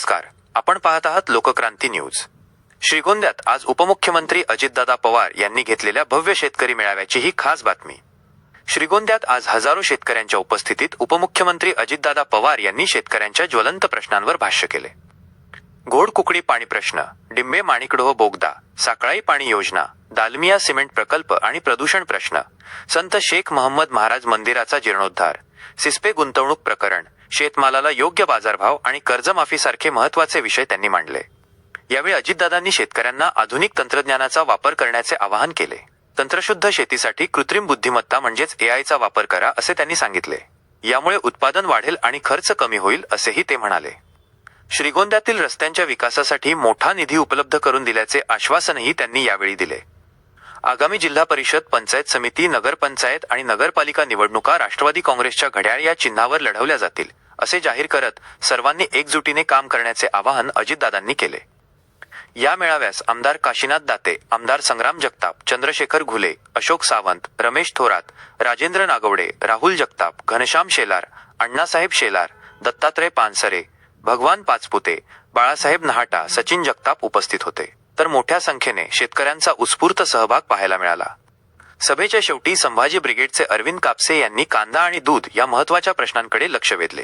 नमस्कार. आपण पाहत आहात लोकक्रांती न्यूज. श्रीगोंद्यात आज उपमुख्यमंत्री अजितदादा पवार यांनी घेतलेल्या भव्य शेतकरी मेळाव्याची ही खास बातमी. श्रीगोंद्यात आज हजारो शेतकऱ्यांच्या उपस्थितीत उपमुख्यमंत्री अजितदादा पवार यांनी शेतकऱ्यांच्या ज्वलंत प्रश्नांवर भाष्य केले. घोड कुकडी पाणी प्रश्न डिंबे माणिकडोह बोगदा साकळाई पाणी योजना दालमिया सिमेंट प्रकल्प आणि प्रदूषण प्रश्न संत शेख महम्मद महाराज मंदिराचा जीर्णोद्धार सिस्पे गुंतवणूक प्रकरण शेतमालाला योग्य बाजारभाव आणि कर्जमाफीसारखे महत्त्वाचे विषय त्यांनी मांडले. यावेळी अजितदादांनी शेतकऱ्यांना आधुनिक तंत्रज्ञानाचा वापर करण्याचे आवाहन केले. तंत्रशुद्ध शेतीसाठी कृत्रिम बुद्धिमत्ता म्हणजेच एआयचा वापर करा असे त्यांनी सांगितले. यामुळे उत्पादन वाढेल आणि खर्च कमी होईल असेही ते म्हणाले. श्रीगोंद्यातील रस्त्यांच्या विकासासाठी मोठा निधी उपलब्ध करून दिल्याचे आश्वासनही त्यांनी यावेळी दिले. आगामी जिल्हा परिषद पंचायत समिती नगरपंचायत आणि नगरपालिका निवडणुका राष्ट्रवादी काँग्रेसच्या घड्याळ या चिन्हावर लढवल्या जातील असे जाहीर करत सर्वांनी एकजुटीने काम करण्याचे आवाहन अजितदादांनी केले. या मेळाव्यास आमदार काशीनाथ दाते आमदार संग्राम जगताप चंद्रशेखर घुले अशोक सावंत रमेश थोरात राजेंद्र नागवडे राहुल जगताप घनश्याम शेलार अण्णासाहेब शेलार दत्तात्रय पानसरे भगवान पाचपुते बाळासाहेब नहाटा सचिन जगताप उपस्थित होते. तर मोठ्या संख्येने शेतकऱ्यांचा उत्स्फूर्त सहभाग पाहायला मिळाला. सभेच्या शेवटी संभाजी ब्रिगेडचे अरविंद कापसे यांनी कांदा आणि दूध या महत्त्वाच्या प्रश्नांकडे लक्ष वेधले.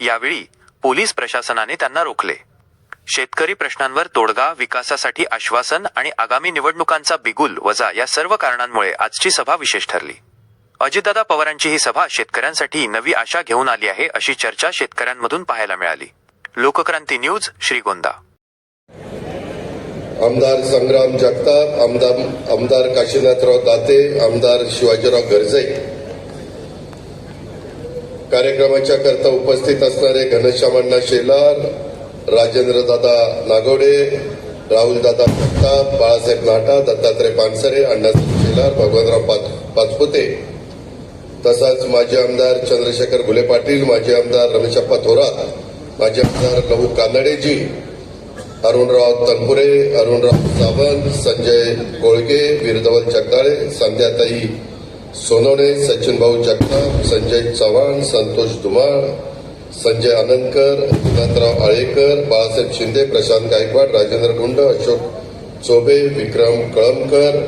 यावेळी पोलीस प्रशासनाने त्यांना रोखले. शेतकरी प्रश्नांवर तोडगा विकासासाठी आश्वासन आणि आगामी निवडणुकांचा बिगुल वजा या सर्व कारणांमुळे आजची सभा विशेष ठरली. अजितदादा पवारांची ही सभा शेतकऱ्यांसाठी नवी आशा घेऊन आली आहे अशी चर्चा शेतकऱ्यांमधून पाहायला मिळाली. लोकक्रांती न्यूज श्रीगोंदा. आमदार संग्राम जगताप आमदार आमदार काशीनाथराव दाते आमदार शिवाजीराव गर्जे. कार्यक्रमाच्या करता उपस्थित असणारे घनश्यामण्णा शेलार राजेंद्रदादा नागोडे राहुलदादा जगताप बाळासाहेब नाटा दत्तात्रय पानसरे अण्णासाहेब शेलार भगवंतराव पाचपुते. तसाच माजी आमदार चंद्रशेखर घुले पाटील माजी आमदार रमेशप्पा थोरात माजी आमदार लहू कानडेजी अरुणराव तनपुरे अरुणराव सावंत संजय कोळगे वीरधवल जगदाळे संध्याताई सोनवणे सचिन भाऊ जगताप संजय चव्हाण संतोष धुमाळ संजय आनंदकर एकनाथराव आळेकर बाळासाहेब शिंदे प्रशांत गायकवाड राजेंद्र गुंड अशोक चोबे विक्रम कळमकर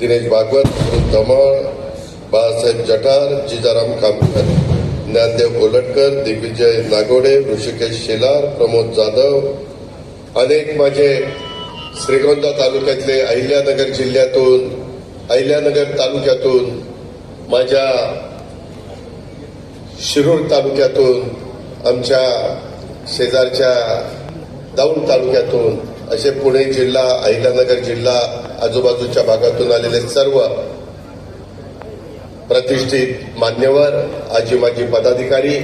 दिनेश भागवत धमाळ बाळासाहेब जठार जिजाराम खामकर ज्ञानदेव कोलटकर दिग्विजय नागोडे ऋषिकेश शेलार प्रमोद जाधव अनेक माझे श्रीगोंदा तालुक्यातले अहिल्यानगर जिल्ह्यातून अहिल्यानगर तालुक्यातून माझ्या शिरूर तालुक्यातून आमच्या शेजारच्या दौंड तालुक्यातून असे पुणे जिल्हा अहिल्यानगर जिल्हा आजूबाजूच्या भागातून आलेले सर्व प्रतिष्ठित मान्यवर आजी माजी पदाधिकारी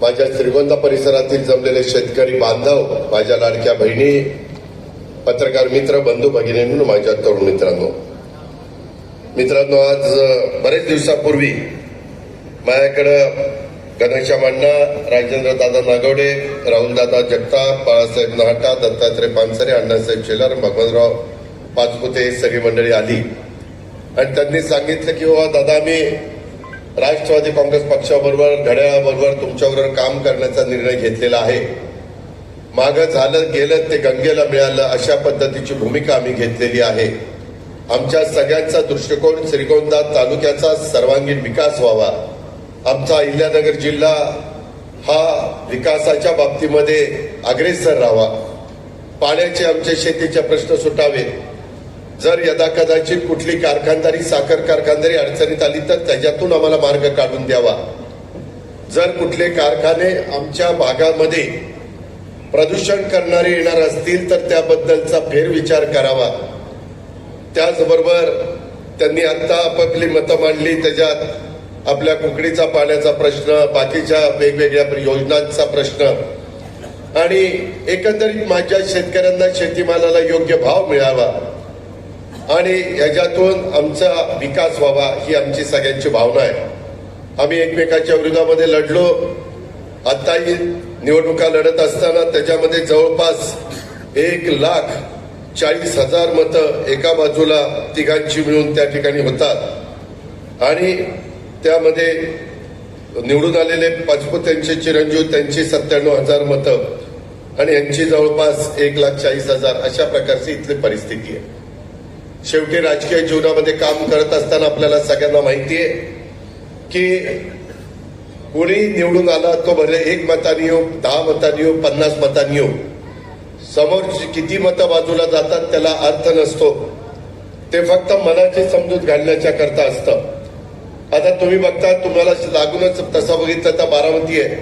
माझ्या श्रीगोंदा परिसरातील जमलेले शेतकरी बांधव माझ्या लाडक्या बहिणी पत्रकार मित्र बंधू भगिनींनो माझ्या तरुण मित्रांनो. मित्रांनो आज बरेच दिवसापूर्वी माझ्याकडं घनश्याम अण्णा राजेंद्र दादा नागवडे राहुलदादा जगताप बाळासाहेब नाहटा दत्तात्रय पानसरे अण्णासाहेब शेलार भगवानराव पाचपुते सगळी मंडळी आली. आणि त्यांनी सांगितलं की बाबा दादा मी राष्ट्रवादी काँग्रेस पक्षाबरोबर घड्याळाबरोबर तुमच्याबरोबर काम करण्याचा निर्णय घेतलेला आहे. मागं झालं गेलं ते गंगेला मिळालं अशा पद्धतीची भूमिका आम्ही घेतलेली आहे. आमच्या सगळ्यांचा दृष्टिकोन श्रीगोंदा तालुक्याचा सर्वांगीण विकास व्हावा. आमचा अहिल्यानगर जिल्हा हा विकासाच्या बाबतीमध्ये अग्रेसर राहावा. पाण्याचे आमचे शेतीचे प्रश्न सुटावे जर यदा कदाचित कुठली कारखानदारी साखर कारखानदारी अडचणीत आली तर त्याच्यातून आम्हाला मार्ग काढून द्यावा. जर कुठले कारखाने आमच्या भागामध्ये प्रदूषण करणारे येणार असतील तर त्याबद्दलचा फेरविचार करावा. त्याचबरोबर त्यांनी आत्ता आपापली मतं मांडली त्याच्यात आपल्या कुकडीचा पाण्याचा प्रश्न बाकीच्या वेगवेगळ्या योजनांचा प्रश्न. आणि एकंदरीत माझ्या शेतकऱ्यांना शेतीमालाला योग्य भाव मिळावा. आणि याच्यातून आमचा विकास व्हावा ही आमची सगळ्यांची भावना आहे. आम्ही एकमेकाच्या विरोधामध्ये लढलो. आताही निवडणुका लढत असताना त्याच्यामध्ये जवळपास एक लाख चाळीस हजार मतं एका बाजूला तिघांची मिळून त्या ठिकाणी होतात. आणि त्यामध्ये निवडून आलेले पाचपूत त्यांचे चिरंजीव त्यांची सत्त्याण्णव हजार मतं आणि यांची जवळपास एक लाख चाळीस हजार अशा प्रकारची इथली परिस्थिती आहे. शेवटी राजकीय जीवनामध्ये काम करत असताना आपल्याला सगळ्यांना माहिती आहे की कोणी निवडून आला तो भले एक मताने येऊ हो, दहा मताने येऊ हो, पन्नास मताने येऊ हो, समोर किती मतं बाजूला जातात त्याला अर्थ नसतो. ते फक्त मनाची समजूत घालण्याच्या करता असतं. आता तुम्ही बघता तुम्हाला लागूनच तसा बघितलं तर बारामती आहे.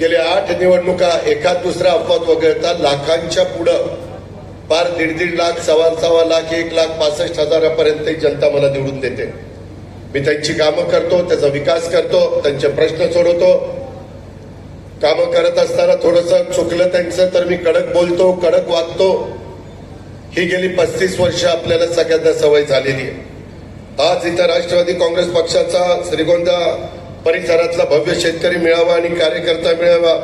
गेल्या आठ निवडणुका एखाद दुसरा अपवाद वगळता लाखांच्या पुढं पार दीड दीड लाख सव्वा सव्वा लाख एक लाख पासष्ट हजारापर्यंत जनता मला निवडून देते. मी त्यांची कामं करतो त्याचा विकास करतो त्यांचे प्रश्न सोडवतो. कामं करत असताना थोडस चुकलं त्यांचं तर मी कडक बोलतो कडक वागतो. ही गेली पस्तीस वर्ष आपल्याला सगळ्यांना सवय झालेली आहे. आज इथं राष्ट्रवादी काँग्रेस पक्षाचा श्रीगोंदा परिसरातला भव्य शेतकरी मेळावा आणि कार्यकर्ता मेळावा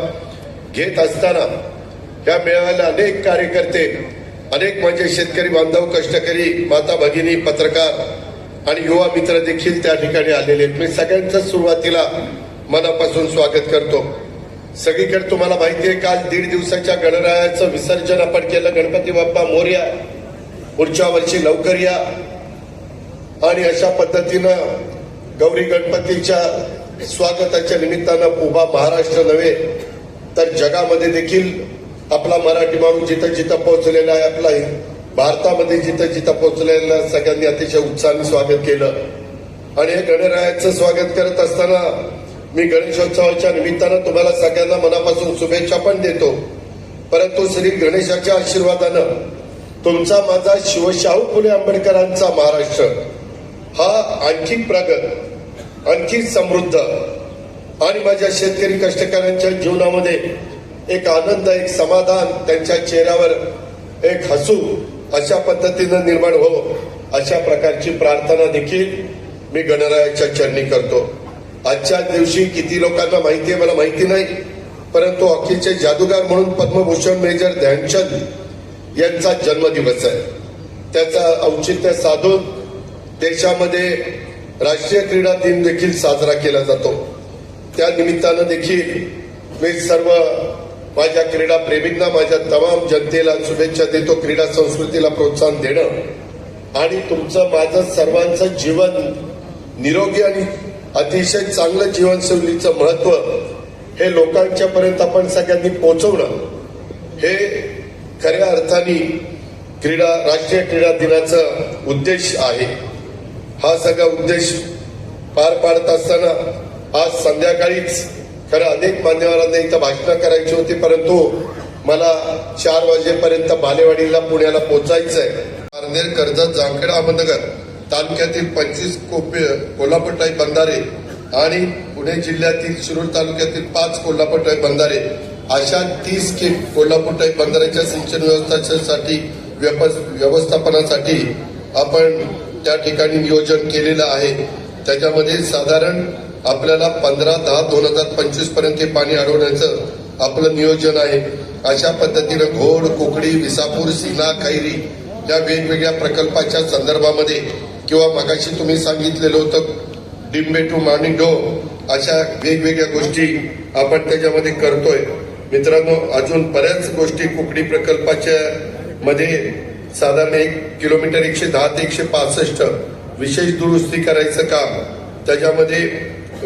घेत असताना या मेळाव्याला अनेक कार्यकर्ते अनेक म्हणजे शेतकरी बांधव कष्टकरी माता भगिनी पत्रकार आणि युवा मित्र देखील त्या ठिकाणी आलेले आहेत. मी सगळ्यांचं सुरुवातीला मनापासून स्वागत करतो. सगळीकडे तुम्हाला माहिती आहे काल दीड दिवसाच्या गणरायाचं विसर्जन आपण केलं. गणपती बाप्पा मोर्या पुढच्या वर्षी लवकर या आणि अशा पद्धतीनं गौरी गणपतीच्या स्वागताच्या निमित्तानं उभा महाराष्ट्र नव्हे तर जगामध्ये देखील आपला मराठी माणूस जिथं जिथं पोहोचलेला आहे आपला भारतामध्ये जिथं जिथं पोहोचलेला आहे, सगळ्यांनी अतिशय उत्साहाने स्वागत केलं. आणि हे गणरायाचं स्वागत करत असताना मी गणेशोत्सवाच्या निमित्तानं तुम्हाला सगळ्यांना मनापासून शुभेच्छा पण देतो. परंतु श्री गणेशाच्या आशीर्वादानं तुमचा माझा शिवशाहू फुले आंबेडकरांचा महाराष्ट्र हा आणखी प्रगत आणखी समृद्ध आणि माझ्या शेतकरी कष्टकऱ्यांच्या जीवनामध्ये एक आनंद एक समाधान त्यांच्या चेहऱ्यावर एक हसू अशा पद्धतीनं निर्माण हो अशा प्रकारची प्रार्थना देखील मी गणरायाच्या चरणी करतो. आजच्या दिवशी किती लोकांना माहिती आहे मला माहिती नाही परंतु हॉकीचे जादूगार म्हणून पद्मभूषण मेजर ध्यानचंद यांचा जन्मदिवस आहे. त्याचा औचित्य साधून देशामध्ये राष्ट्रीय क्रीडा दिन देखील साजरा केला जातो. त्या निमित्तानं देखील मी सर्व माझ्या क्रीडा प्रेमींना माझ्या तमाम जनतेला शुभेच्छा देतो. क्रीडा संस्कृतीला प्रोत्साहन देणं. आणि तुमचं माझं सर्वांचं जीवन निरोगी आणि अतिशय चांगलं जीवनशैलीचं महत्त्व हे लोकांच्या पर्यंत आपण सगळ्यांनी पोहोचवणं हे खऱ्या अर्थाने क्रीडा राष्ट्रीय क्रीडा दिनाचा उद्देश आहे. हा सगळा उद्देश पार पाडत असताना आज संध्याकाळीच खरं अनेक मान्यवरांना इथं भाषणं करायची होती परंतु मला चार वाजेपर्यंत बालेवाडीला पुण्याला पोचायचं आहे पारनेर कर्जत जामखेड अहमदनगर तालुक्यातील पंचवीस कोपी कोल्हापूरटाई बंधारे आणि पुणे जिल्ह्यातील शिरूर तालुक्यातील पाच कोल्हापूरटाई बंधारे अशा तीस के कोल्हापूरटाई बंधाऱ्याच्या सिंचन व्यवस्थासाठी व्यवस्थापनासाठी आपण त्या ठिकाणी नियोजन केलेलं आहे. त्याच्यामध्ये साधारण आपल्याला पंधरा दहा दोन हजार पंचवीसपर्यंत हे पाणी अडवण्याचं आपलं नियोजन आहे. अशा पद्धतीनं घोड कुकडी विसापूर सीना खैरी या वेगवेगळ्या प्रकल्पाच्या संदर्भामध्ये किंवा मगाशी तुम्ही सांगितलेलं होतं डिंबे टू मार्निंग अशा वेगवेगळ्या गोष्टी आपण त्याच्यामध्ये करतोय. मित्रांनो अजून बऱ्याच गोष्टी कुकडी प्रकल्पाच्या मध्ये साधारण एक किलोमीटर एकशे दहा ते एकशे पासष्ट विशेष दुरुस्ती करायचं काम त्याच्यामध्ये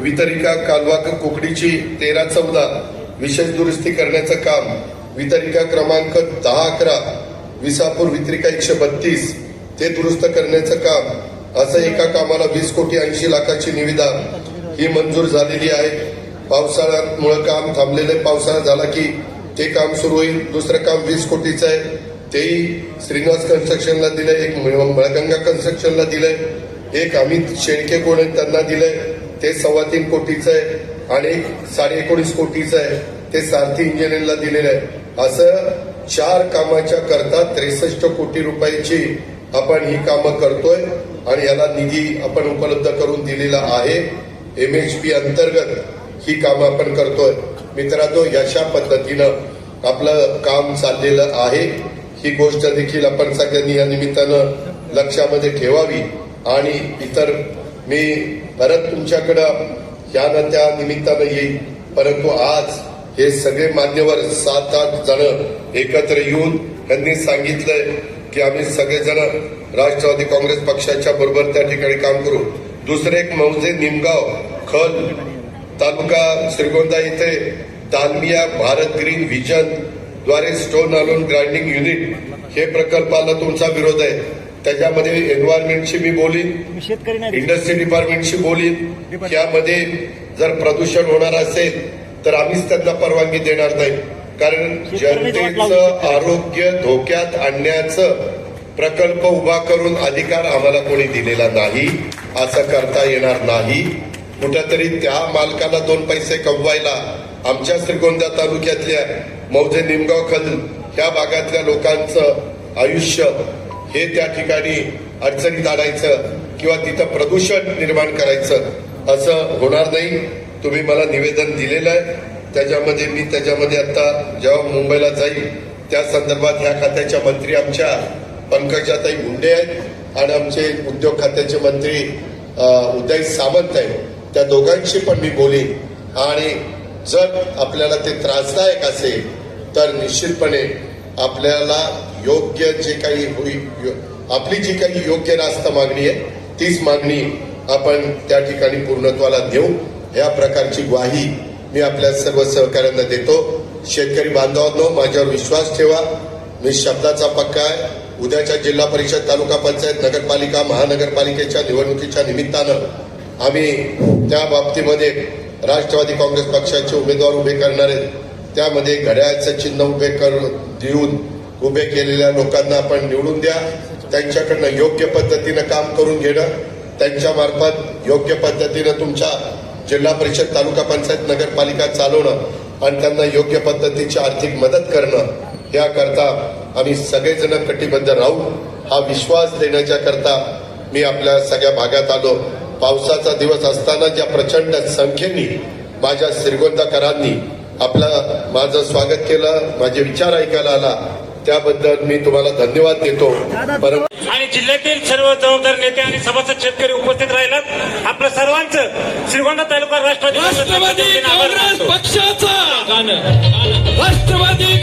वितरिका कालवा कोकडीची तेरा चौदा विशेष दुरुस्ती करण्याचं काम. वितरिका क्रमांक दहा अकरा विसापूर वितरिका एकशे बत्तीस ते दुरुस्त करण्याचं काम. असं एका कामाला वीस कोटी ऐंशी लाखाची निविदा. ही मंजूर झालेली आहे. पावसाळ्यामुळं काम थांबलेलं आहे. पावसाळा झाला की ते काम सुरू होईल. दुसरं काम वीस कोटीचं आहे. तेही श्रीनिवास कन्स्ट्रक्शनला दिलंय. एक मळगंगा कन्स्ट्रक्शनला दिलंय. एक अमित शेळके कोण त्यांना दिलंय. ते सव्वा तीन कोटीचं आहे आणि एक साडे एकोणीस कोटीचं आहे. ते सारथी इंजिनिअरिंगला दिलेलं आहे. असं चार कामाच्या करता त्रेसष्ट कोटी रुपयाची आपण ही कामं करतोय आणि याला निधी आपण उपलब्ध करून दिलेला आहे. एम एच पी अंतर्गत ही कामं आपण करतोय. मित्रांनो यशा पद्धतीनं आपलं काम चाललेलं आहे. ही गोष्ट देखील आपण सगळ्यांनी या निमित्तानं लक्षामध्ये ठेवावी आणि इतर मी परत तुमच्याकडं या ना त्या निमित्तानं येईल परंतु आज हे सगळे मान्यवर सात आठ जण एकत्र येऊन त्यांनी सांगितलंय की आम्ही सगळेजण राष्ट्रवादी काँग्रेस पक्षाच्या बरोबर त्या ठिकाणी काम करू. दुसरे एक मौजे निमगाव खल तालुका श्रीगोंदा येथे दालमिया भारत ग्रीन व्हिजनद्वारे स्टोन आणून ग्राइंडिंग युनिट हे प्रकल्पाला तुमचा विरोध आहे. त्याच्यामध्ये एन्व्हायरमेंटची मी बोलीन. इंडस्ट्री डिपार्टमेंटशी बोलीन. यामध्ये जर प्रदूषण होणार असेल तर आम्हीच त्यांना परवानगी देणार नाही. कारण जनतेचं आरोग्य धोक्यात आणण्याचं प्रकल्प उभा करून अधिकार आम्हाला कोणी दिलेला नाही असं करता येणार नाही. कुठंतरी त्या मालकाला दोन पैसे कमवायला आमच्या श्रीगोंदा तालुक्यातल्या मौजे निमगाव खल ह्या भागातल्या लोकांचं आयुष्य हे त्या ठिकाणी अडचणीत आणायचं किंवा तिथं प्रदूषण निर्माण करायचं असं होणार नाही. तुम्ही मला निवेदन दिलेलं आहे. त्याच्यामध्ये मी त्याच्यामध्ये आता जेव्हा मुंबईला जाईल त्या संदर्भात ह्या खात्याच्या मंत्री आमच्या पंकजाताई मुंडे आहेत आणि आमचे उद्योग खात्याचे मंत्री उदय सामंत आहेत. त्या दोघांशी पण मी बोलीन. आणि जर आपल्याला ते त्रासदायक असेल तर निश्चितपणे आपल्याला योग्य जे काही होईल यो- आपली जी काही योग्य रास्त मागणी आहे तीच मागणी आपण त्या ठिकाणी पूर्णत्वाला देऊ. या प्रकारची ग्वाही मी आपल्या सर्व सहकाऱ्यांना देतो. शेतकरी बांधवांनो माझ्यावर विश्वास ठेवा. मी शब्दाचा पक्का आहे. उद्याच्या जिल्हा परिषद तालुका पंचायत नगरपालिका महानगरपालिकेच्या निवडणुकीच्या निमित्तानं आम्ही त्या बाबतीमध्ये राष्ट्रवादी काँग्रेस पक्षाचे उमेदवार उभे करणार आहेत. त्यामध्ये घड्याळचं चिन्ह उभे करून देऊन उभे केलेल्या लोकांना आपण निवडून द्या. त्यांच्याकडनं योग्य पद्धतीनं काम करून घेणं. त्यांच्या मार्फत योग्य पद्धतीनं तुमच्या जिल्हा परिषद तालुका पंचायत नगरपालिका चालवणं आणि त्यांना योग्य पद्धतीची आर्थिक मदत करणं याकरता आम्ही सगळेजण कटिबद्ध राहू. हा विश्वास देण्याच्या करता मी आपल्या सगळ्या भागात आलो. पावसाचा दिवस असताना ज्या प्रचंड संख्येने माझ्या श्रीगोंदाकरांनी आपलं माझं स्वागत केलं माझे विचार ऐकायला आला त्याबद्दल मी तुम्हाला धन्यवाद देतो परंतु आणि जिल्ह्यातील सर्व जबाबदार नेते आणि सभासद शेतकरी उपस्थित राहिलात आपलं सर्वांचं श्रीगोंदा तालुका राष्ट्रवादी काँग्रेस राष्ट्रवादी पक्षाचे काँग्रेस. पक्षाचा राष्ट्रवादी